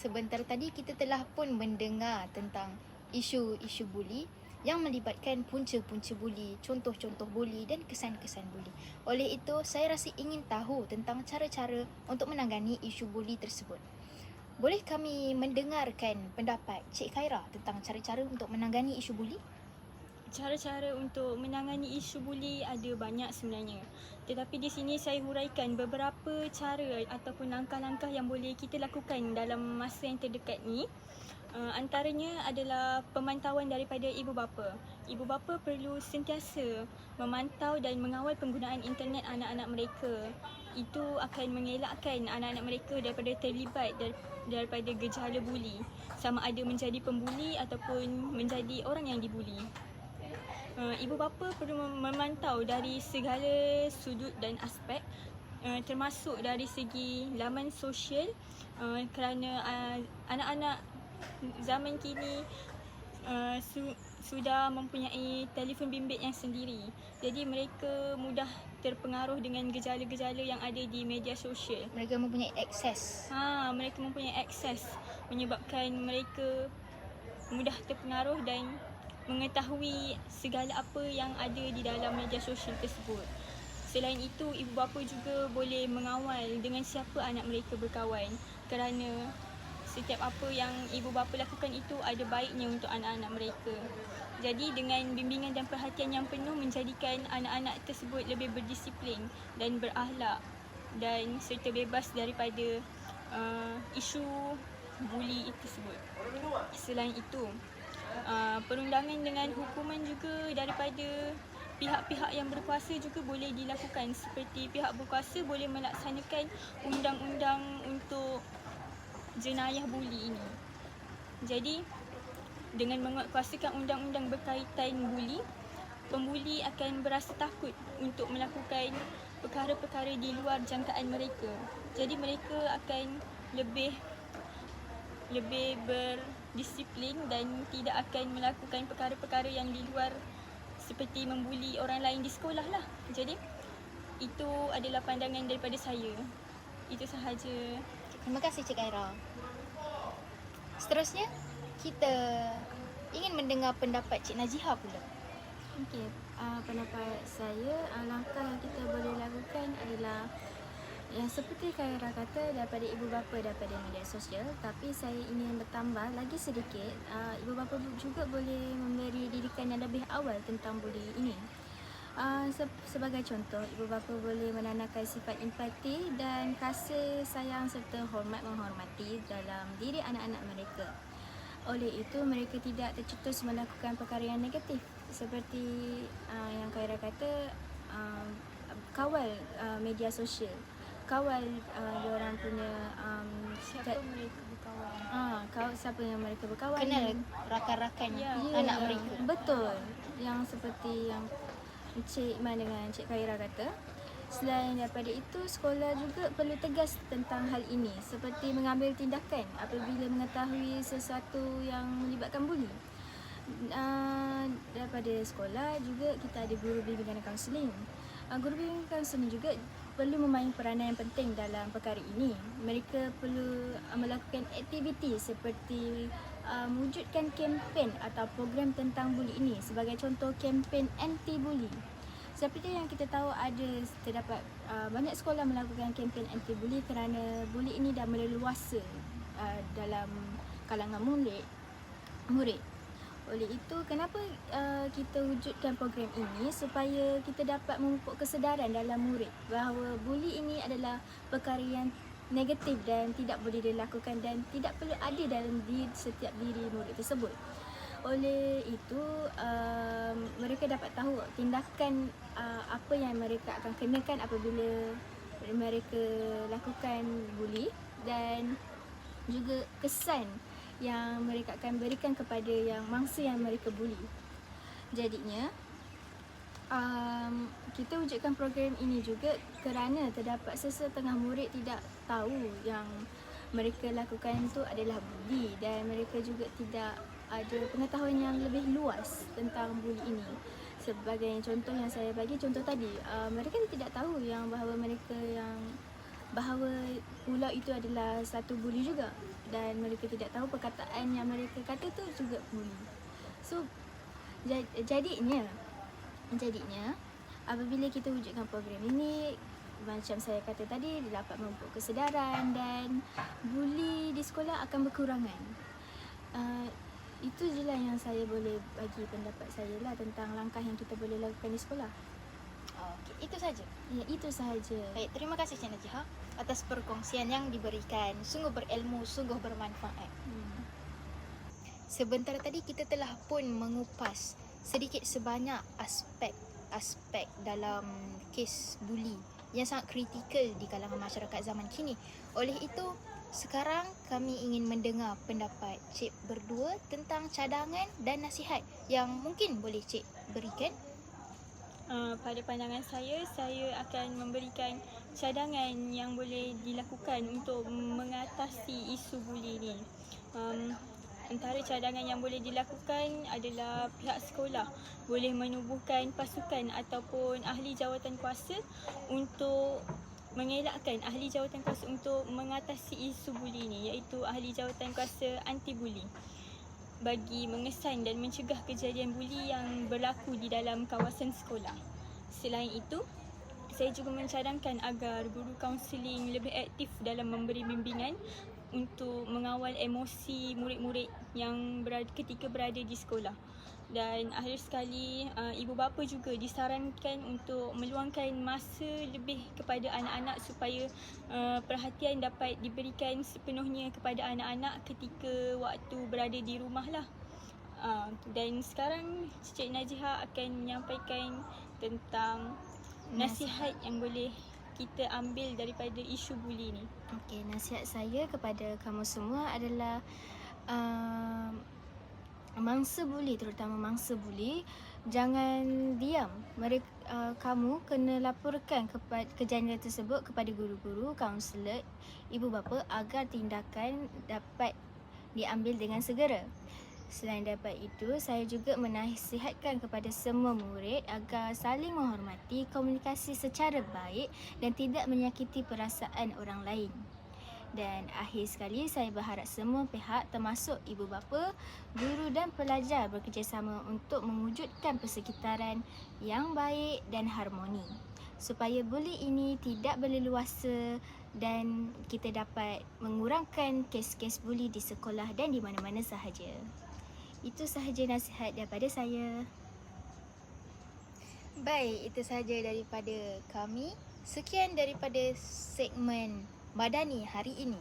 sebentar tadi kita telah pun mendengar tentang isu-isu buli yang melibatkan punca-punca buli, contoh-contoh buli dan kesan-kesan buli. Oleh itu, saya rasa ingin tahu tentang cara-cara untuk menangani isu buli tersebut. Boleh kami mendengarkan pendapat Cik Khaira tentang cara-cara untuk menangani isu buli? Cara-cara untuk menangani isu buli ada banyak sebenarnya. Tetapi di sini saya huraikan beberapa cara ataupun langkah-langkah yang boleh kita lakukan dalam masa yang terdekat ni. Uh, antaranya adalah pemantauan daripada ibu bapa. Ibu bapa perlu sentiasa memantau dan mengawal penggunaan internet anak-anak mereka. Itu akan mengelakkan anak-anak mereka daripada terlibat dar- daripada gejala buli. Sama ada menjadi pembuli ataupun menjadi orang yang dibuli. Uh, ibu bapa perlu mem- memantau dari segala sudut dan aspek uh, termasuk dari segi laman sosial uh, kerana uh, anak-anak zaman kini uh, su- sudah mempunyai telefon bimbit yang sendiri. Jadi mereka mudah terpengaruh dengan gejala-gejala yang ada di media sosial. Mereka mempunyai akses. Ha, mereka mempunyai akses menyebabkan mereka mudah terpengaruh dan mengetahui segala apa yang ada di dalam media sosial tersebut. Selain itu, ibu bapa juga boleh mengawal dengan siapa anak mereka berkawan kerana setiap apa yang ibu bapa lakukan itu ada baiknya untuk anak-anak mereka. Jadi dengan bimbingan dan perhatian yang penuh menjadikan anak-anak tersebut lebih berdisiplin dan berakhlak dan serta bebas daripada uh, isu buli tersebut. Selain itu, uh, perundangan dengan hukuman juga daripada pihak-pihak yang berkuasa juga boleh dilakukan seperti pihak berkuasa boleh melaksanakan undang-undang untuk jenayah buli ini. Jadi dengan menguatkuasakan undang-undang berkaitan buli, pembuli akan berasa takut untuk melakukan perkara-perkara di luar jangkaan mereka. Jadi mereka akan lebih lebih berdisiplin dan tidak akan melakukan perkara-perkara yang di luar seperti membuli orang lain di sekolah lah. Jadi itu adalah pandangan daripada saya. Itu sahaja. Terima kasih Cik Khaira. Seterusnya, kita ingin mendengar pendapat Cik Najiha pula. Okey, uh, pendapat saya uh, langkah yang kita boleh lakukan adalah yang seperti Khaira kata daripada ibu bapa daripada media sosial tapi saya ingin bertambah lagi sedikit uh, ibu bapa juga boleh memberi didikan yang lebih awal tentang buli ini. Uh, se- sebagai contoh, ibu bapa boleh menanamkan sifat empati dan kasih sayang serta hormat menghormati dalam diri anak-anak mereka. Oleh itu, mereka tidak tercetus melakukan perkara yang negatif seperti uh, yang Khaira kata uh, kawal uh, media sosial kawal uh, diorang punya um, Siapa mereka berkawan? ah kau siapa yang mereka berkawan Kenal rakan-rakan Ya. anak mereka. Betul. Yang seperti yang Encik Iman dengan Encik Khaira kata. Selain daripada itu, sekolah juga perlu tegas tentang hal ini seperti mengambil tindakan apabila mengetahui sesuatu yang melibatkan buli. Uh, daripada sekolah juga kita ada guru bimbingan dan kaunseling. Uh, guru bimbingan kaunseling juga perlu memainkan peranan yang penting dalam perkara ini. Mereka perlu uh, melakukan aktiviti seperti uh, mewujudkan kempen atau program tentang buli ini sebagai contoh kempen anti buli. Seperti yang kita tahu ada terdapat uh, banyak sekolah melakukan kempen anti buli kerana buli ini dah meleluasa uh, dalam kalangan murid. Murid. Oleh itu, kenapa uh, kita wujudkan program ini supaya kita dapat memupuk kesedaran dalam murid bahawa buli ini adalah perkara yang negatif dan tidak boleh dilakukan dan tidak perlu ada dalam diri setiap diri murid tersebut. Oleh itu, uh, mereka dapat tahu tindakan uh, apa yang mereka akan kenakan apabila mereka lakukan buli dan juga kesan yang mereka akan berikan kepada yang mangsa yang mereka buli. Jadinya, um, kita wujudkan program ini juga kerana terdapat sesetengah murid tidak tahu yang mereka lakukan itu adalah buli dan mereka juga tidak ada pengetahuan yang lebih luas tentang buli ini. Sebagai contoh yang saya bagi contoh tadi, uh, mereka tidak tahu yang bahawa mereka yang bahawa pulau itu adalah satu buli juga dan mereka tidak tahu perkataan yang mereka kata tu juga buli. So jad, jadinya jadinya apabila kita wujudkan program ini macam saya kata tadi dapat memupuk kesedaran dan buli di sekolah akan berkurangan. Uh, itu je lah yang saya boleh bagi pendapat saya lah tentang langkah yang kita boleh lakukan di sekolah. Okey, itu saja. Ya, itu sahaja. Baik, terima kasih Cik Najihah atas perkongsian yang diberikan. Sungguh berilmu, sungguh bermanfaat. Hmm. Sebentar tadi kita telah pun mengupas sedikit sebanyak aspek-aspek dalam kes buli yang sangat kritikal di kalangan masyarakat zaman kini. Oleh itu, sekarang kami ingin mendengar pendapat Cik berdua tentang cadangan dan nasihat yang mungkin boleh Cik berikan. Uh, pada pandangan saya, saya akan memberikan cadangan yang boleh dilakukan untuk mengatasi isu buli ni. Um, antara cadangan yang boleh dilakukan adalah pihak sekolah boleh menubuhkan pasukan ataupun ahli jawatan kuasa untuk mengelakkan ahli jawatan kuasa untuk mengatasi isu buli ni iaitu ahli jawatan kuasa anti buli bagi mengesan dan mencegah kejadian buli yang berlaku di dalam kawasan sekolah. Selain itu, saya juga mencadangkan agar guru kaunseling lebih aktif dalam memberi bimbingan untuk mengawal emosi murid-murid yang berada, ketika berada di sekolah. Dan akhir sekali, uh, ibu bapa juga disarankan untuk meluangkan masa lebih kepada anak-anak supaya uh, perhatian dapat diberikan sepenuhnya kepada anak-anak ketika waktu berada di rumah lah. Uh, dan sekarang Cik Najihah akan menyampaikan tentang nasihat yang boleh kita ambil daripada isu buli ni. Okey, nasihat saya kepada kamu semua adalah uh, mangsa buli terutama mangsa buli jangan diam. Mereka uh, kamu kena laporkan kepada kejadian tersebut kepada guru-guru, kaunselor, ibu bapa agar tindakan dapat diambil dengan segera. Selain daripada itu, saya juga menasihatkan kepada semua murid agar saling menghormati komunikasi secara baik dan tidak menyakiti perasaan orang lain. Dan akhir sekali, saya berharap semua pihak termasuk ibu bapa, guru dan pelajar bekerjasama untuk mewujudkan persekitaran yang baik dan harmoni. Supaya buli ini tidak berleluasa dan kita dapat mengurangkan kes-kes buli di sekolah dan di mana-mana sahaja. Itu sahaja nasihat daripada saya. Baik, itu sahaja daripada kami. Sekian daripada segmen Madani hari ini.